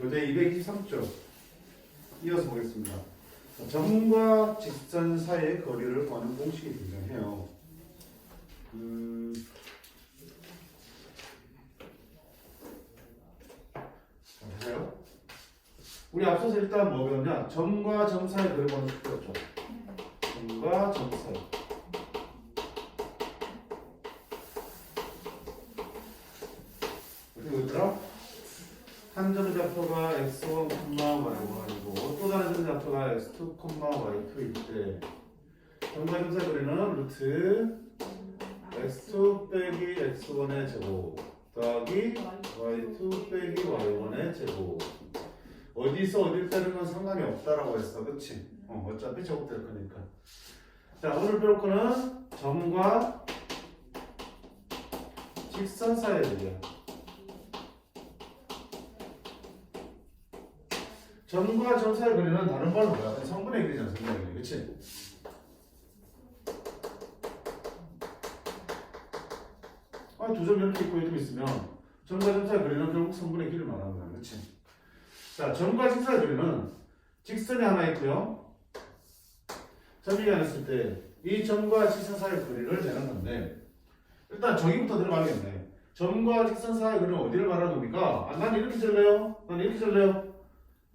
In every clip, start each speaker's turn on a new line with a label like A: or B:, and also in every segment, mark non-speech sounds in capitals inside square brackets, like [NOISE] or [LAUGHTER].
A: 교재 223쪽 이어서 보겠습니다. 점과 직선 사이의 거리를 구하는 공식이 등장해요. 음, 자, 보세요. 우리 앞서서 일단 뭐 배웠냐? 점과 점 사이 거리 구하는 숙제였죠. 점과 점 사이. X2, y2일 때 점사의 거리는 루트 x2 빼기 x1의 제곱 더하기 y2 빼기 y1의 제곱. 어디서 어딜 빼는 건 상관이 없다라고 했어. 그치? 어, 어차피 제곱될 거니까. 자 오늘 배울 거는 점과 직선 사이의 거리 점과 점 사이의 거리는 다른 말로 뭐야? 그냥 성분의 길이잖아 성분의 길이 그치? 아, 두 점 이렇게 있고 이렇게 있으면 점과 점 사이의 거리는 결국 성분의 길을 말하는 거야 그치? 자 점과 직선의 거리는 직선이 하나 있고요 점이 하나 있을 때 이 점과 직선 사이의 거리를 내는 건데 일단 저기부터 들어가겠네 점과 직선 사이의 거리는 어디를 말하는 겁니까? 아, 난 이렇게 잘래요 난 이렇게 잘래요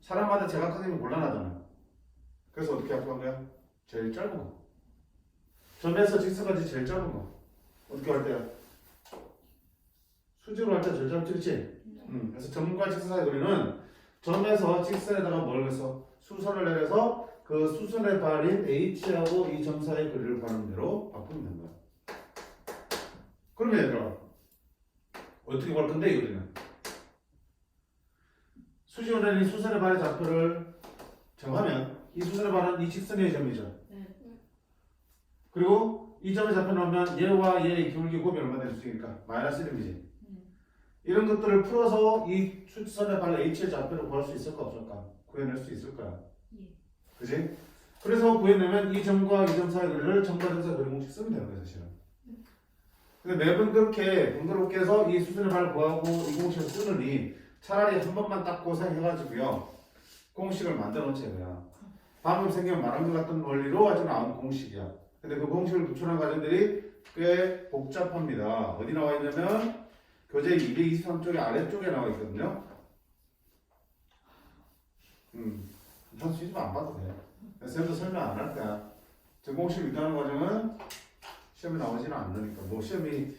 A: 사람마다 제각각이면 곤란하잖아요. 그래서 어떻게 할한 거야? 제일 짧은 거. 점에서 직선까지 제일 짧은 거. 어떻게 할 때야? 수직으로 할 때 제일 짧지, 그치? 음, 그래서 점과 직선 사이 거리는 점에서 직선에다가 뭘 해서 수선을 내려서 그 수선의 발인 H하고 이 점 사이의 거리를 구하는 대로 바꾸면 거야. 그러면 얘들아, 어떻게 볼 건데, 이 우리는? 수직원의 수선의 발의 좌표를 정하면 이 수선의 발은 이 직선의 점이죠.
B: 네.
A: 그리고 이 점의 좌표 나오면 얘와 얘의 기울기 곱이 얼마 될수 있으니까 마이너스 1이지. 이런 것들을 풀어서 이 수선의 발 H의 좌표를 구할 수 있을까 없을까? 구해낼 수 있을 거야.
B: 예.
A: 그지? 그래서 구해내면 이 점과 이 점 사이 거리를 점과 점 사이 거리 공식 쓰면 되는 거야 사실은. 근데 매번 그렇게 번거롭게 해서 이 수선의 발을 구하고 이 공식을 쓰느니 차라리 한 번만 딱 고생해가지고요. 공식을 만들어 놓자 그냥 방금 생긴 말한 것 같은 원리로 아주 나온 공식이야. 근데 그 공식을 구출한 과정들이 꽤 복잡합니다. 어디 나와 있냐면 교재 223쪽의 아래쪽에 나와 있거든요. 음, 현수 시좀 안 봐도 돼. 쌤도 설명 안 할 거야. 저 공식 유도하는 과정은 시험에 나오지는 않으니까. 뭐 시험이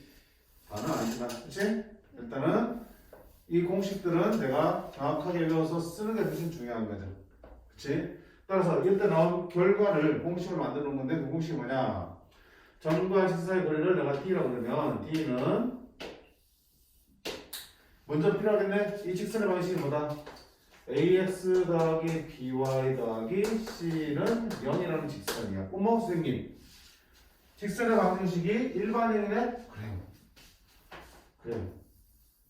A: 다는 아니지만 그치? 일단은 이 공식들은 내가 정확하게 외워서 쓰는 게 훨씬 중요한 거죠. 그치? 따라서 이때 나온 결과를 공식을 만들어 놓은 건데 그 공식이 뭐냐? 점과 직사의 거리를 내가 D라고 그러면 D는 먼저 필요하겠네? 이 직선의 방식이 뭐다? AX 더하기 BY 더하기 C는 0이라는 직선이야. 꼬마 선생님. 직선의 방정식이 일반형이네? 그래요. 그래요.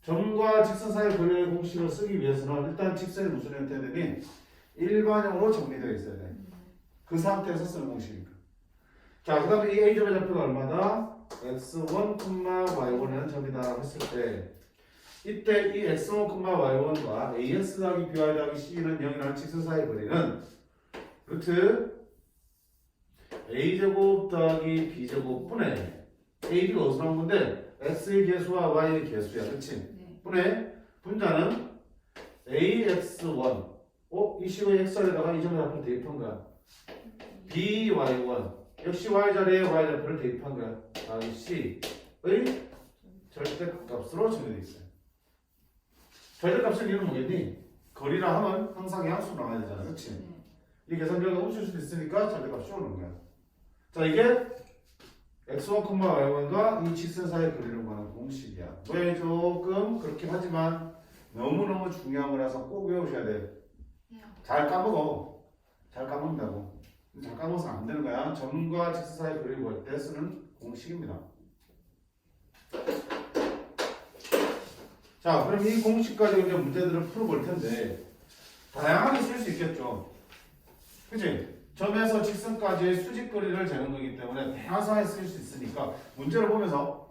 A: 점과 직선 사이 거리의 공식을 쓰기 위해서는 일단 직선이 무슨 형태되니 일반형으로 정리되어 있어야 돼. 그 상태에서 쓰는 공식이니까. 자, 그 다음에 이 A점의 좌표가 얼마다? x1, y1이라는 점이다 했을 때 이때 이 x1, y1과 as 더하기 by 더하기 c는 0이라는 직선 사이 거리는 루트 a제곱 더하기 b제곱 분의 ab가 어디서 나온 건데 x의 개수와 y의 개수야 그치?
B: 네.
A: 분의 분자는 ax1 어? 이 식의 x에다가 이 점의 좌표를 대입한 거야 by1 역시 y 자리에 y 좌표를 대입한 거야 다음 c의 절대값으로 정해져 있어요 절대값을 이유는 뭐겠니? 거리라 하면 항상 양수 나와야 되잖아 그치?
B: 네.
A: 이 계산 결과 훔칠 수도 있으니까 절대값 씌워놓은 거야 자 이게 x1, y1과 이 직선 사이의 거리를 구하는 공식이야. 모양이 조금 그렇긴 하지만 너무너무 중요한 거라서 꼭 외우셔야 돼. 잘 까먹어. 잘 까먹는다고. 잘 까먹어서 안 되는 거야. 점과 직선 사이의 거리를 구할 때 쓰는 공식입니다. 자, 그럼 이 공식까지 이제 문제들을 풀어볼 텐데 다양하게 쓸 수 있겠죠. 그치? 점에서 직선까지의 수직거리를 재는 거기 때문에 다양하게 쓸수 있으니까 문제를 보면서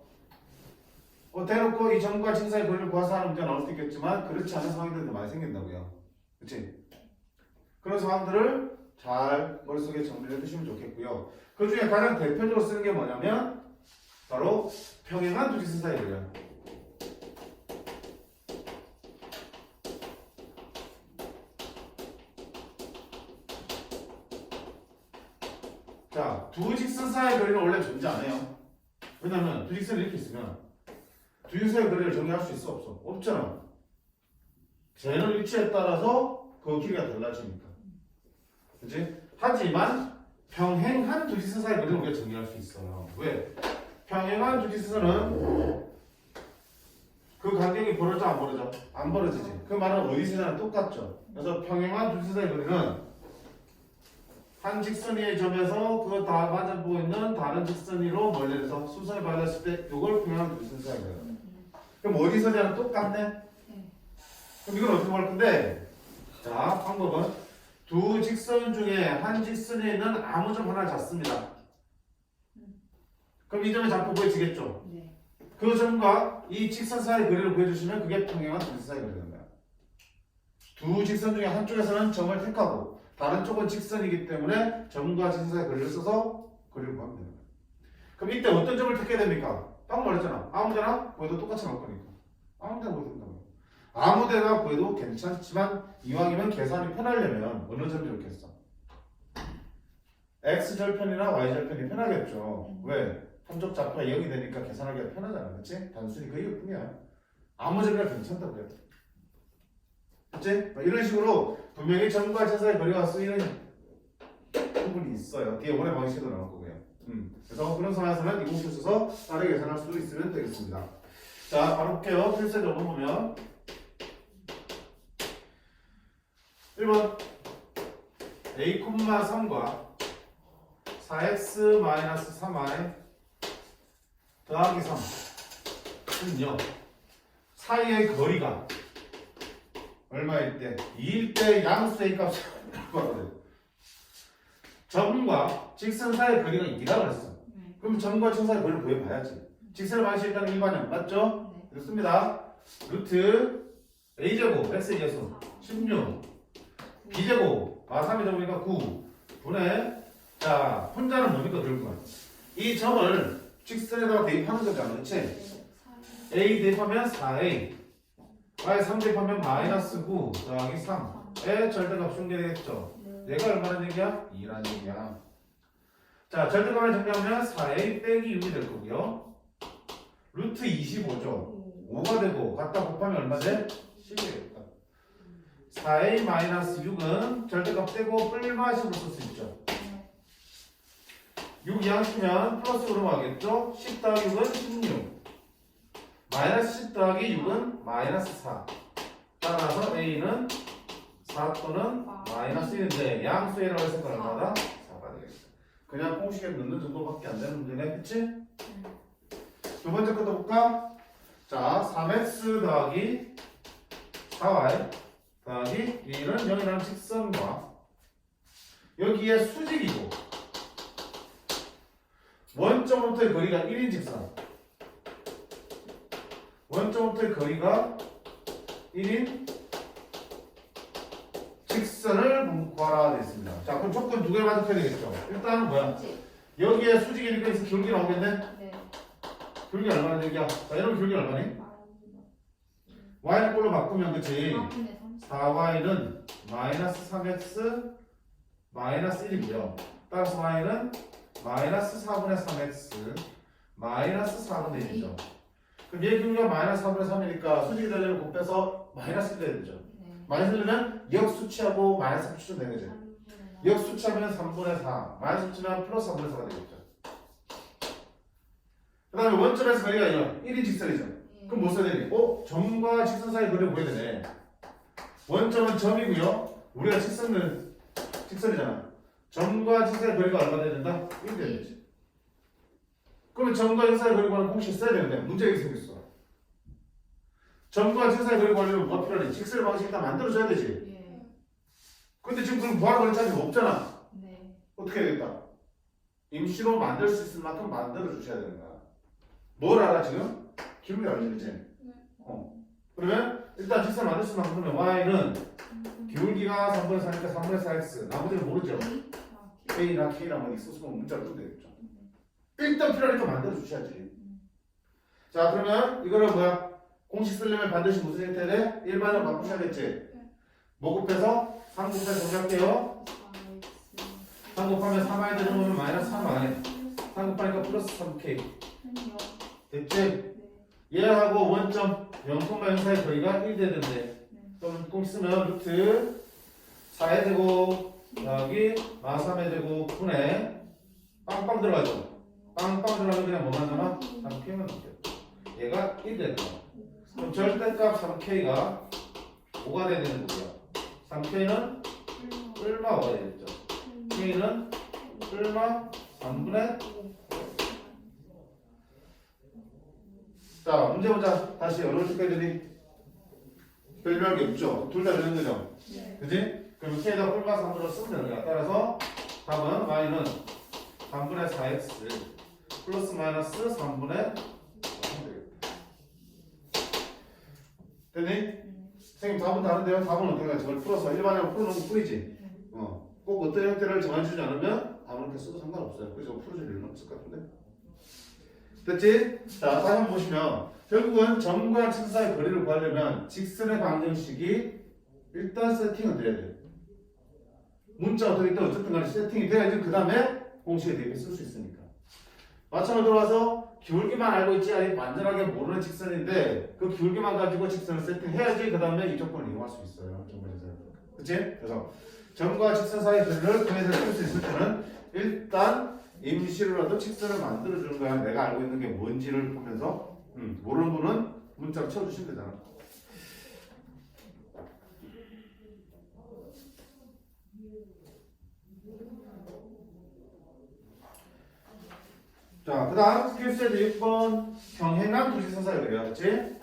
A: 어, 대놓고 이 점과 진 사이 거리를 구해서 하는 문제가 나올 수도 있겠지만 그렇지 않은 상황들도 많이 생긴다고요. 그렇지? 그런 상황들을 잘 머릿속에 정리해 두시면 좋겠고요. 그 중에 가장 대표적으로 쓰는 게 뭐냐면 바로 평행한 두 직선 사이 거리 사이 거리는 원래 존재 안 해요. 왜냐면 두 직선이 이렇게 있으면 두 직선의 거리를 정의할 수 있어 없어? 없잖아. 쟤는 위치에 따라서 그 길이가 달라지니까. 그지? 하지만 평행한 두 직선 사이 거리는 우리가 정의할 수 있어요. 왜? 평행한 두 직선은 그 간격이 벌어져 안 벌어져? 안 벌어지지. 그 말은 어디서나 똑같죠. 그래서 평행한 두 직선 사이 거리는 한 직선의 점에서 그다 맞아보고 있는 다른 직선위로 멀리서 수선을 받았을 때 이걸 평행한 두 직선 사이 거리예요. 그럼 어디 서냐는 똑같네? 그럼 이건 어떻게 할 건데? 자, 방법은 두 직선 중에 한 직선에 있는 아무 점 하나를 잡습니다. 그럼 이 점의 좌표 보여지겠죠?
B: 네.
A: 그 점과 이 직선 사이 거리를 구해주시면 그게 평행한 두 직선 사이 거리가 됩니다. 두 직선 중에 한쪽에서는 점을 택하고 다른 쪽은 직선이기 때문에 점과 직선 사이 거리를 써서 거리를 구하면 됩니다. 그럼 이때 어떤 점을 택해야 됩니까? 방금 말했잖아. 아무 데나 구해도 똑같이 나올 거니까. 아무 데나 구해도 된다고. 아무 데나 구해도 괜찮지만 이왕이면 계산이 편하려면 어느 점이 좋겠어? x절편이나 y절편이 편하겠죠. 왜? 한쪽 좌표가 0이 되니까 계산하기가 편하잖아. 그치? 단순히 그 이것뿐이야. 아무 점이나 괜찮다고요. 그치? 뭐 이런 식으로 분명히 점과 제사의 거리가 쓰이는 부분이 있어요. 뒤에 원의 방식도 나올 거고요. 음. 그래서 그런 상황에서는 이 공式써서 빠르게 계산할 수 있으면 되겠습니다. 자, 바로 볼게요. 필수적으로 보면 1번 a, 3과 4x-3y 더하기 3은요 사이의 거리가 얼마일 때? 2일 때 양수의 값을 구하거든요 점과 직선 사이의 거리가 2라 그랬어
B: 네.
A: 그럼 점과 직선 사이의 거리를 구해봐야지 직선을 방식 일단 일반형 맞죠?
B: 네.
A: 됐습니다 루트 a제곱 x의 계수 16 b제곱 아 3이 적으니까 9 분의 자 혼자는 뭡니까 들고만 이 점을 직선에다가 대입하는 거잖아 그치? a 대입하면 4a y 3 대입하면 마이너스 9 더하기 3의 절대값 숨겨되겠죠? 얘가 얼마나 얘기야? 2라는 얘기야. 자 절대값을 정리하면 4a 빼기 6이 될 거고요. 루트 25죠? 5가 되고 갖다 곱하면 얼마 돼? 10이 되겠다 4a 마이너스 6은 절대값 떼고 뿔마식으로 쓸 수 있죠? 6 이항시면 플러스로 가겠죠? 10 더하기 6은 16 마이너스 10 더하기 6은 마이너스 4 따라서 A는 4 또는 마이너스 1인데 양수의 라고 해서 얼마다? 4가 되겠다 그냥 공식에 넣는 정도밖에 안 되는 문제네 그치? 두 번째 것도 볼까? 자 3x 더하기 4y 더하기 1은 0이라는 직선과 여기에 수직이고 원점부터의 거리가 1인 직선 원점부터의 거리가 1인 직선을 구하라 되어 있습니다 자 그럼 조건 두 개를 만족해야 되겠죠 일단은 뭐야 여기에 수직이니까 여기서 기울기 나오겠네
B: 네.
A: 기울기 얼마나 얘기야 자 여러분 기울기 얼마니? y를 꼴로 바꾸면 그치 4y는 마이너스 3x 마이너스 1이고요. 따라서 y는 마이너스 4분의 3x 마이너스 4분의 1이죠. 그럼 얘 기울기가 마이너스 4분의 3이니까 수직이 되려면 곱해서 마이너스 1 돼야 되죠. 마이너스 1은 역수치하고 마이너스 3 추천 되는 거죠. 역수치하면 3분의 4 마이너스 수치면 플러스 3분의 4가 되겠죠. 그 다음에 원점에서 거리가 1, 1인 직선이죠. 그럼 뭐 써야 되니? 어? 점과 직선 사이 거리를 보야 되네. 원점은 점이고요. 우리가 직선은 직선이잖아. 점과 직선 사이 거리가 얼마 돼야 된다? 1 돼야 되지. 그러면 점과 사이 거리 구하는 공식 써야 되는데 문제가 생겼어. 점과 사이 거리 구하려면 뭐가 필요하니? 직선의 방식 일단 만들어줘야 되지. 근데 지금 그럼 구하는 거리 차이 없잖아. 어떻게 해야 되겠다? 임시로 만들 수 있을 만큼 만들어 주셔야 되는 거야. 뭘 알아 지금? 기울기 알지, 그지?
B: 네.
A: 어. 그러면 일단 직선 만들 수만 그러면 y는 기울기가 3분의 4니까 3분의 4x 나머지는 모르죠. k랑 뭐 있었으면 문자로 쓰면 되겠죠. 일단 필요하니까 만들어 주셔야지. 자 그러면 이거를 뭐야? 공식 쓰려면 반드시 무슨 형태 돼? 일반으로 바꾸셔야겠지. 뭐 곱해서 3 곱해서 정리할게요. 3 곱하면 3i 들어오면 마이너스 3 안에 3 곱하니까 플러스 3k 됐지? 얘하고 원점 0,0 사이 거리가 1 되는데 그럼 공 쓰면 루트 4에 되고 여기 마 3에 되고 분에 빵빵 들어가죠 빵빵 들어가면 그냥 뭐만 남아? 3k만 남겨. 얘가 1 되는 거야 그럼 절대값 3k가 5가 돼야 되는 거고요 3k는 얼마 5가 되겠죠? K는 얼마? 3분의 자 문제 보자. 다시 어느 색깔들이. 별별 게 없죠? 둘 다 되는 거죠? 그지? 그럼 k에다 뿔마 3분으로 쓰면 되는 거야. 따라서 답은 y는 3분의 4x 플러스 마이너스 3분의 됐니? 선생님 답은 다른데요? 답은 어떻게 가 저걸 풀어서 일반적으로 풀어놓은 것 뿐이지 어. 꼭 어떤 형태를 정해주지 않으면 아무렇게 써도 상관없어요 그래서 풀어줄 일은 없을 것 같은데 됐지? 자, 다시 한번 보시면 결국은 점과 층 사이 거리를 구하려면 직선의 방정식이 일단 세팅은 돼야 돼. 문자 어떻게 있든 어쨌든 간에 세팅이 돼야지 그 다음에 공식에 대입해 쓸 수 있으니까. 마찬가지로 와서 기울기만 알고 있지 아니 완전하게 모르는 직선인데 그 기울기만 가지고 직선을 세팅해야지 그 다음에 이 조건을 이용할 수 있어요. 그치? 그래서 점과 직선 사이 거리를 통해서 쓸수 있을 때는 일단 임시로라도 직선을 만들어 주는 거야. 내가 알고 있는 게 뭔지를 보면서 음, 모르는 분은 문자로 쳐주시면 되잖아. 자, 그 다음 스킬셋 6번 평행한 두지선 사이 그래요. 그치?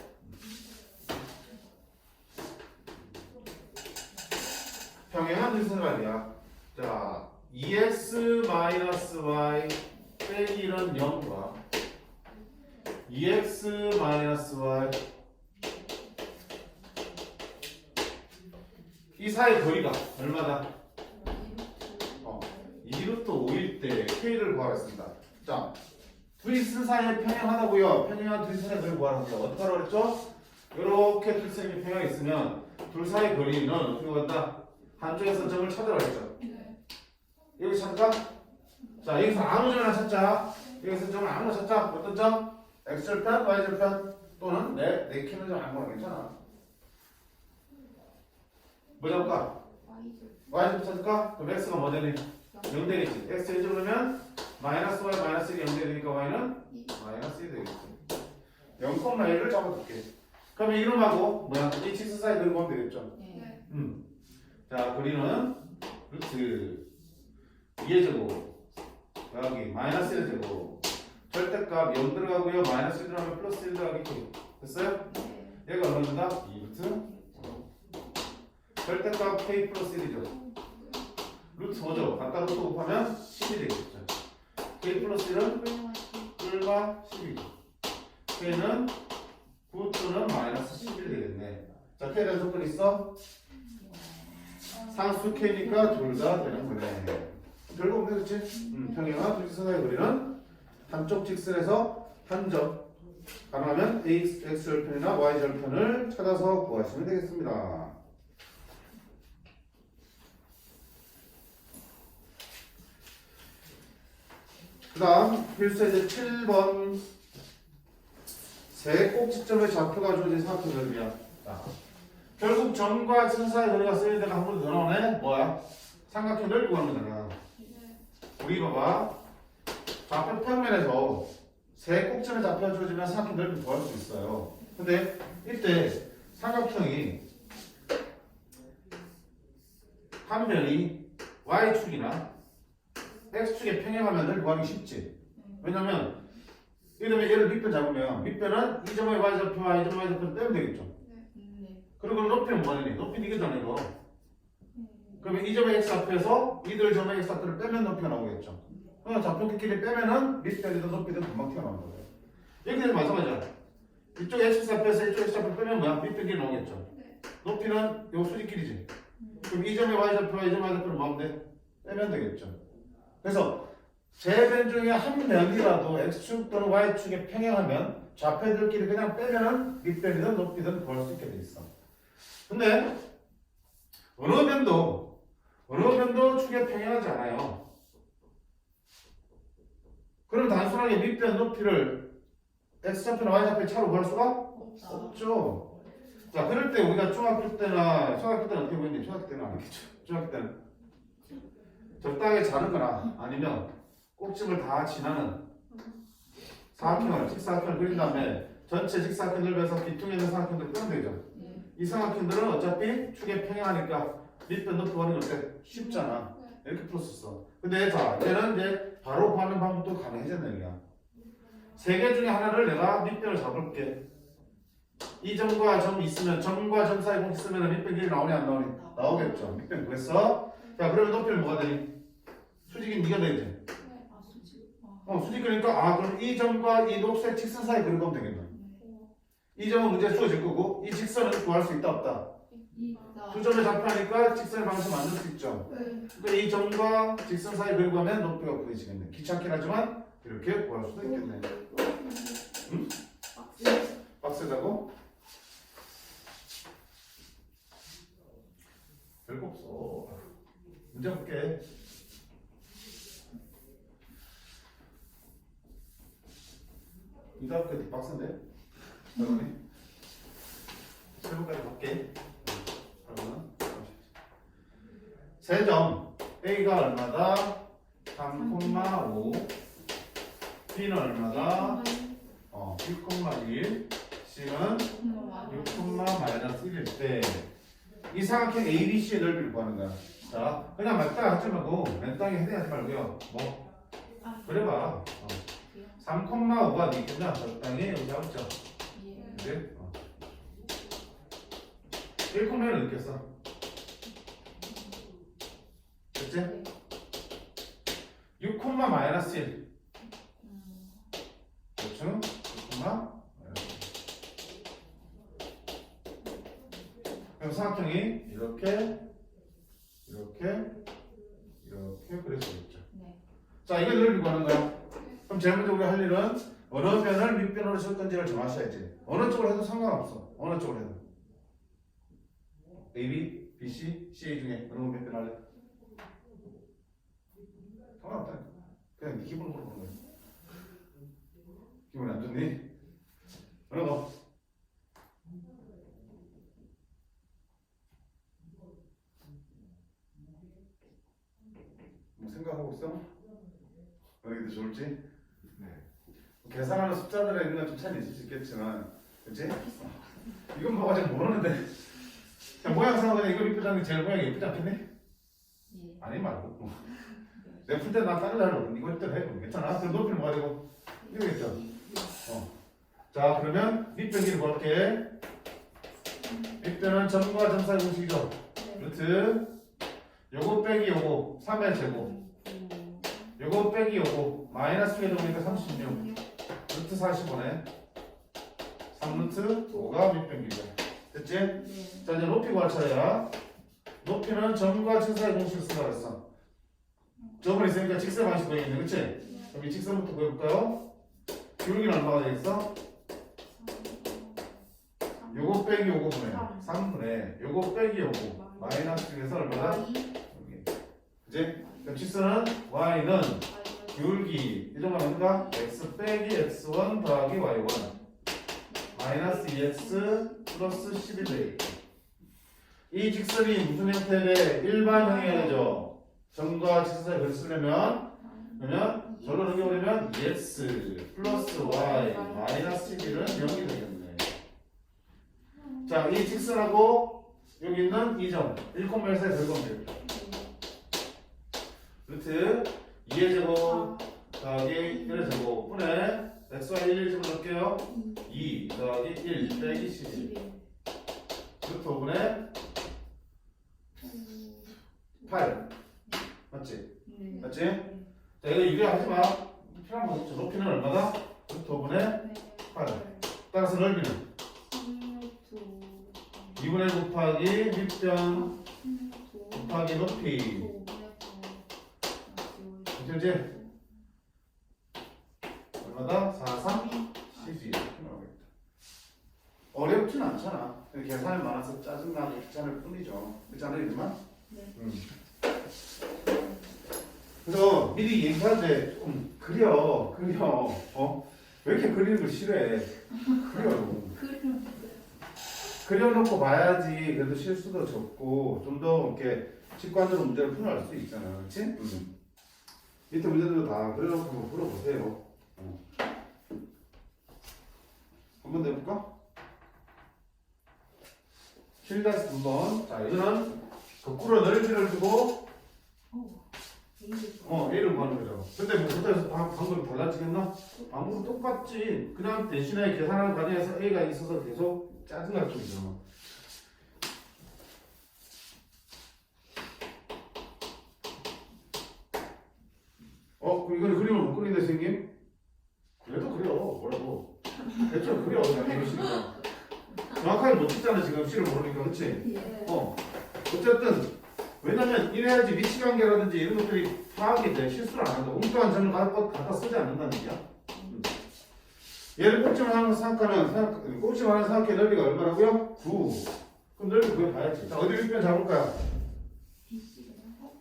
A: 평행한 두지선 말이야. 자, 2x 마이너스 y 빼기 1은 0과 2x 마이너스 y 이 사이 거리가 얼마다? 어, 2루트 5일 때 k를 구하겠습니다. 자, 둘이 쓴 사이에 평행하다고요. 평행한 둘 사이의 거리 구하라고요. 어떻게 하라고 그랬죠? 이렇게 둘 사이에 평행 있으면 둘 사이 거리는 어떻게 구한다? 한쪽에서 점을 찾으라 했죠. 여기 찾을까? 자, 여기서 아무 점이나 찾자. 여기서 점을 아무나 찾자. 어떤 점? X절편, Y절편 또는 내, 내 키는 점 아무거나 괜찮아. 뭐 잡을까? Y절 찾을까? 그럼 X가 뭐 되니? 0 되겠지. X 1점 그러면 마이너스 Y 마이너스 1이 0 되니까 Y는 마이너스 1 되겠지. 0,1을 잡아둘게. 그럼 이 이름하고 뭐야? 이 직선 사이 그리 보면 되겠죠. 음. 자, 거리는 루트 2의 제곱 여기 마이너스 1 제곱 절대값 0 들어가고요 마이너스 1 들어가면 플러스 1 들어가겠죠 됐어요? 얘가 얼마 준다? 2루트 절대값 k 플러스 1이죠 루트 5죠 갖다 루트 곱하면 10이 되겠죠 k 플러스 1은 1과 12 k는 9 또는 마이너스 11이 되겠네. 자 대한 조건 있어? 상수 k니까 둘 다 되는 거네. 별거 없네 그치? 음, 평행한 두지선의 거리는. 한쪽 직선에서 한 점. 가능하면 ax, x절편이나 y절편을 찾아서 구하시면 되겠습니다 그 다음 필수 이제 7번. 세 꼭지점의 좌표가 주어진 삼각형 그림이야. 자, 결국 점과 선사의 거리가 쓰일 때가 한번더 나오네. 뭐야? 삼각형 넓고 하는 거잖아 우리 봐봐. 좌표 평면에서 세 꼭지를 잡혀 주어지면 삼각형 넓이 구할 수 있어요. 근데 이때 삼각형이 한 면이 y축이나 x축에 평행하면 넓이 구하기 쉽지 왜냐면 이러면 얘를 밑변 잡으면 밑변은 이 점의 y좌표와 이 점의 y좌표를 빼면 되겠죠 그리고 높이는 뭐니? 높이는 이거잖아 이거 그러면 이 점의 x 앞에서 이들 점의 x 앞을 빼면 높이가 나오겠죠. 그러면 좌표끼리 빼면은 밑변이든 높이든 금방 튀어나오는 거예요. 여기 대해서 마찬가지야. 이쪽 x좌표에서 이쪽 x좌표 빼면 뭐야? 밑변기 나오겠죠.
B: 네.
A: 높이는 요 수직길이지.
B: 음.
A: 그럼 이 점의 y좌표와 이 점의 y좌표를 뭐 하면 돼? 빼면 되겠죠. 그래서 재변 중에 한 면이라도 x축 또는 y축에 평행하면 좌표들끼리 그냥 빼면은 밑변이든 높이든 구할 수 있게 돼 있어. 근데 어느 변도 어느 변도 축에 평행하지 않아요. 그럼 단순하게 밑변 높이를 x좌표나 y좌표의 차로 구할 수가. 없죠. 자, 그럴 때 우리가 중학교 때나 초등학교 때는 어떻게 보이니? 초등학교 때는 아니겠죠. 중학교 때는 적당하게 자는 거나 아니면 꼭집을 다 지나는 사각형을 직사각형을 그린 다음에 전체 직사각형 넓혀서 뒤쪽에 있는 사각형들 끄면 되죠.
B: 예.
A: 이 사각형들은 어차피 축에 평행하니까 밑변 높이 구하는 게 어때? 쉽잖아.
B: 네.
A: 이렇게 풀었었어. 근데 자, 얘는 이제 바로 구하는 방법도 가능해졌네, 얘가. 세 개 중에 하나를 내가 밑변을 잡을게. 이 점과 점 있으면 점과 점 사이 공 있으면 밑변 길이 나오니 안 나오니? 나오겠죠. 밑변 구했어. 자, 그러면 높이는 뭐가 되니? 수직이 네가 되지.
B: 네. 아 수직. 아.
A: 어, 수직 그러니까 아, 그럼 이 점과 이 녹색 직선 사이 그리면 되겠네.
B: 네.
A: 이 점은 문제 주어질 거고 이 직선은 구할 수 있다 없다.
B: 있다.
A: 두 점을 잡하니까 직선의 방식 만들 수 있죠.
B: 네.
A: 그러니까 이 점과 직선 사이 그리고 하면 높이가 구해지겠네. 귀찮긴 하지만 이렇게 구할 수도 있겠네. 응? 빡세다고? 별거 없어. 문제 볼게. 이 다음 게 되게 빡센데? 여러분이? 세부까지 볼게. 그러면 세점 A가 얼마다? 3,5 B는 얼마다? 어, 2,1 C는 6, 마이너스 1일 때 이 사각형 ABC의 넓이를 구하는 거야. 자, 그냥 맞다 하지 말고 맨 땅에 헤딩하지 말고요. 뭐
B: 아.
A: 그래봐. 어. 3,5가 있겠냐? 적당히 여기 잡죠.
B: 예.
A: 그지? 어. 1,1은 있겠어. 됐지? 6, 마이너스 1.
B: 음.
A: 그렇죠? 6, 마이너스 1. 그럼 사각형이 이렇게 이렇게 이렇게 수 있죠.
B: 네.
A: 자, 이걸 넓이 구하는 거야. 그럼 제일 먼저 우리가 할 일은 어느 변을 밑변으로 쓸 건지를 정하셔야지. 어느 쪽으로 해도 상관없어. 어느 쪽으로 해도. A, B, B, C, C 중에 어느 걸 밑변 할래? 상관없다니까. 그냥 네 기분으로 물어보는 거야. 기분이 안 좋니? 어느 거? 뭐 생각하고 있어? 어느 게더 좋을지? 네. 계산하는 숫자들에 있는 좀 차이 있을 수 있겠지만, 그치? 이건 뭐 아직 모르는데. 그냥 모양 상황에 이거 이쁘지 않게 제일 모양이 예쁘지 않겠니?
B: 예.
A: 아니 말고. 내가 풀 때나 다른 날 이거 일단 해. 괜찮아? 그럼 높이는 뭐가 되고? 이거겠죠? 어. 자, 그러면 밑변기를 볼게. 밑변은 점과 점 사이 공식이죠.
B: 네.
A: 루트 요거 빼기 요거 3의 제곱 요거 빼기 요거 마이너스 K 정도니까 36 루트 45네 3루트 5가 600이래 됐지?
B: 네.
A: 자 이제 높이 구할 차례야 높이는 점과 직선의 공식을 쓰라 그랬어 저번에 있으니까 직선 방식 구해야겠네 그치? 네. 그럼 이 직선부터 구해볼까요? 기울기는 얼마가 되겠어? 요거 빼기 요거 분해 3분의 요거 빼기 요거 마이너스 중에서 얼마다? 2. 이제 그럼 치수는 y는 기울기 이정도 됩니까? x 빼기 x1 더하기 y1 마이너스 e 2x 플러스 11 되겠죠. 이 직선이 무슨 형태의 일반형이어야 되죠. 정과 직선을 그렸으려면 그러면 절로 넘겨버리면 2x e 플러스 y 마이너스 11은 0이 되겠네. 자, 이 직선하고 여기 있는 이점 1콤 멸사의 결과입니다. 루트 2의 제곱 더하기 1의 제곱. 분의 xy 1, 1 집어넣을게요. 2 더하기 1 빼기 11 루트 5분의 8 맞지? 맞지? 자 이거 유리하지 마. 필요한 거 없죠. 높이는 얼마다? 루트 5분의 8 따라서 넓이는? 2분의 곱하기 밑변 곱하기 높이 그치? 얼마다? 4, 3, 12 이렇게 나오겠다 어렵진 않잖아 그냥 계산이 많아서 짜증나고 귀찮을 뿐이죠 그렇지 않아요 이만?
B: 네.
A: 음. 그래서 미리 얘기할 때좀 그려 그려 어? 왜 이렇게 그리는 걸 싫어해 그려 [LAUGHS] 그려놓고 봐야지 그래도 실수도 적고 좀 더 이렇게 직관적으로 문제를 풀어갈 수 있잖아 그렇지? 음. 밑에 문제들도 다 그려놓고 한번 풀어보세요 어. 한번 내볼까? 7-3번 자 이거는 거꾸로 넓이를 주고 어 A를 구하는 거죠 근데 뭐 그때서 방- 방법이 달라지겠나? 아무도 똑같지 그냥 대신에 계산하는 과정에서 A가 있어서 계속 짜증날 뿐이죠 어? 그럼 이거는 그림을 못 그리는데 선생님? 그래도 그려 뭐라고 대충 그려 그냥 이런 식으로 정확하게 못 찍잖아 지금 실을 모르니까 그치? 어 어쨌든 왜냐면 이래야지 위치 관계라든지 이런 것들이 파악이 돼 실수를 안 한다 엉뚱한 점을 갖다, 갖다 쓰지 않는다는 얘기야 음. 얘를 꼽지만 하는 생각하는 생각, 꼽지만 하는 생각의 넓이가 얼마라고요? 9 그럼 넓이 구해 봐야지 자 어디 밑변 잡을까요?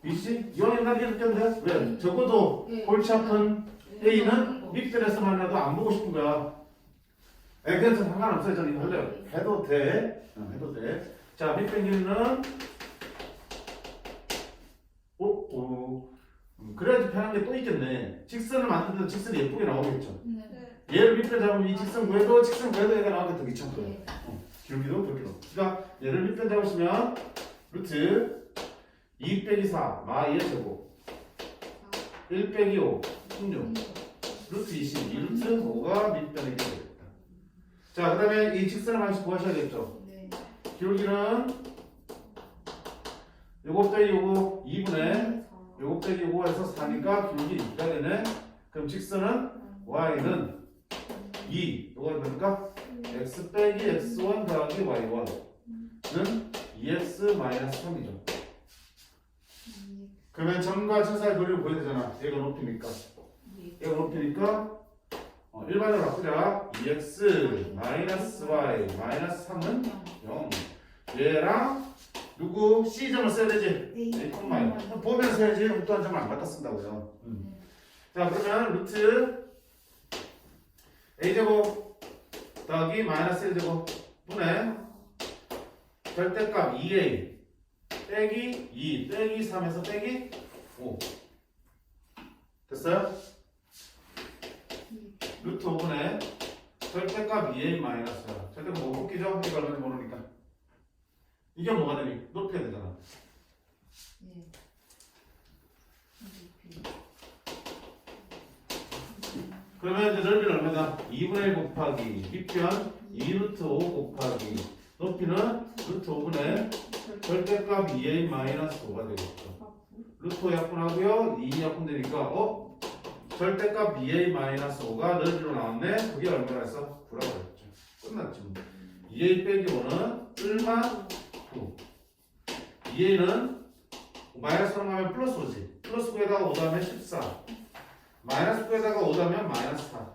A: BC? 이왕 옛날에 했는데 왜? 적어도 골치 아픈 A는 밑변에서 만나도 안 보고 싶은 거야 에 그래서 상관없어요. 저는 이거 할래요. 해도 돼. 어, 해도 돼자 밑변 길이는 오, 오. 음, 그래야지 편한 게 또 있겠네. 직선을 만드는 직선이 예쁘게 나오겠죠. 얘를 밑변 잡으면 이 직선 구해도 직선 구해도 얘가 나오겠다. 귀찮고요 길기도 그렇게 나와 그러니까 얘를 밑변 잡으시면 루트 2 빼기 4 마이의 제곱. 1 빼기 5 16 루트 22 루트 5가 밑변의 길이겠다 자 그 다음에 이 직선을 하나씩 구하셔야겠죠? 기울기는 요거 빼기 요거 2분의 요거 빼기 요거 해서 4니까 기울기 2가 되네. 그럼 직선은 y는 2 요거 그러니까? x 빼기 x1 더하기 y1는 2x 마이너스 3이죠. 그러면 점과 천사의 거리를 보여야 되잖아. 얘가 높이니까. 얘가 높이니까 어, 일반으로 바꾸자. 2x 마이너스 y 마이너스 3은 0 얘랑 누구? C점을 써야 되지? A 콤마요 보면서 해야지. 엉뚱한 점을 안 갖다 쓴다고요. 음. 자 그러면 루트 A제곱 더하기 마이너스 1제곱. 분의 절대값 2A 빼기 2 빼기 3에서 빼기 5 됐어요? 루트 5분의 절대값 2A 마이너스 절대값 못 뽑기죠? 이거 얼마인지 모르니까 이게 뭐가 되니? 높여야 되잖아 그러면 이제 넓이는 얼마다? 2분의 1 곱하기 밑변 2루트 5 곱하기 높이는 루트 5분의 절대값 2A 마이너스 5가 되겠죠 루트 5 약분하고요 2 약분되니까 어? 절대값 2A 마이너스 5가 넓이로 나왔네 그게 얼마나 했어? 9라고 했죠 끝났죠 2A 빼기 5는 얼마? 9 2A는 마이너스 3 하면 플러스 5지 플러스 9에다가 5 하면 14 마이너스 9에다가 5 하면 마이너스 4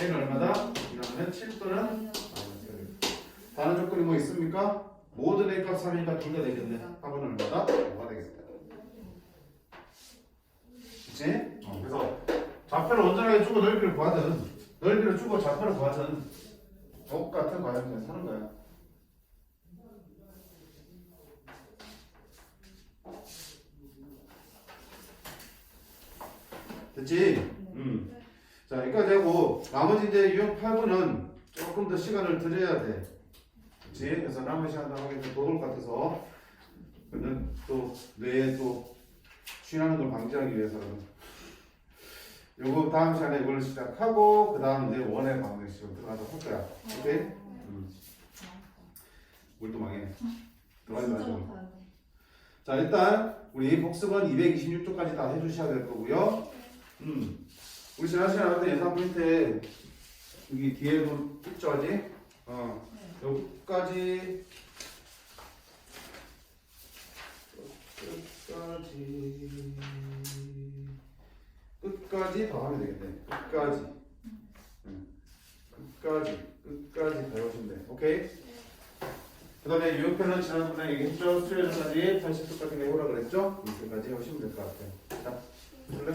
A: A는 얼마다? 이러면 7 또는 마이너스 1 다른 조건이 뭐 있습니까? 모든 A 값 3이니까 둘 다 되겠네 답은 얼마다? 5가 되겠다 그치? 어, 그래서 좌표를 온전하게 주고 넓이를 구하든 넓이를 주고 좌표를 구하든 똑같은 과정에서 사는 거야 됐지? 음. 자, 여기까지 하고 나머지 이제 유형 8번은 조금 더 시간을 들여야 돼. 그치? 그래서 남은 하기 좀 도울 것 같아서 그는 또 뇌에 또 취하는 걸 방지하기 위해서는 요거 다음 시간에 이걸 시작하고 그 다음 이제 원의 방정식으로 들어가도록 할 거야. 오케이? 음. 우리 또 망해. 들어가지 말고. 자 일단 우리 복습은 226쪽까지 다 해주셔야 될 거고요. 음. 우리 지난 시간에 봤던 예상 포인트 여기 뒤에도 있죠, 아직? 어. 네. 여기까지 끝까지 끝까지 더 하면 되겠네. 끝까지. 응. 끝까지 끝까지 배우시면 돼. 오케이. 그 다음에 유효표는 지난번에 얘기했죠. 수요일까지 80도 같은 거 해보라 그랬죠? 이렇게까지 하시면 될 것 같아요. 자, 볼래?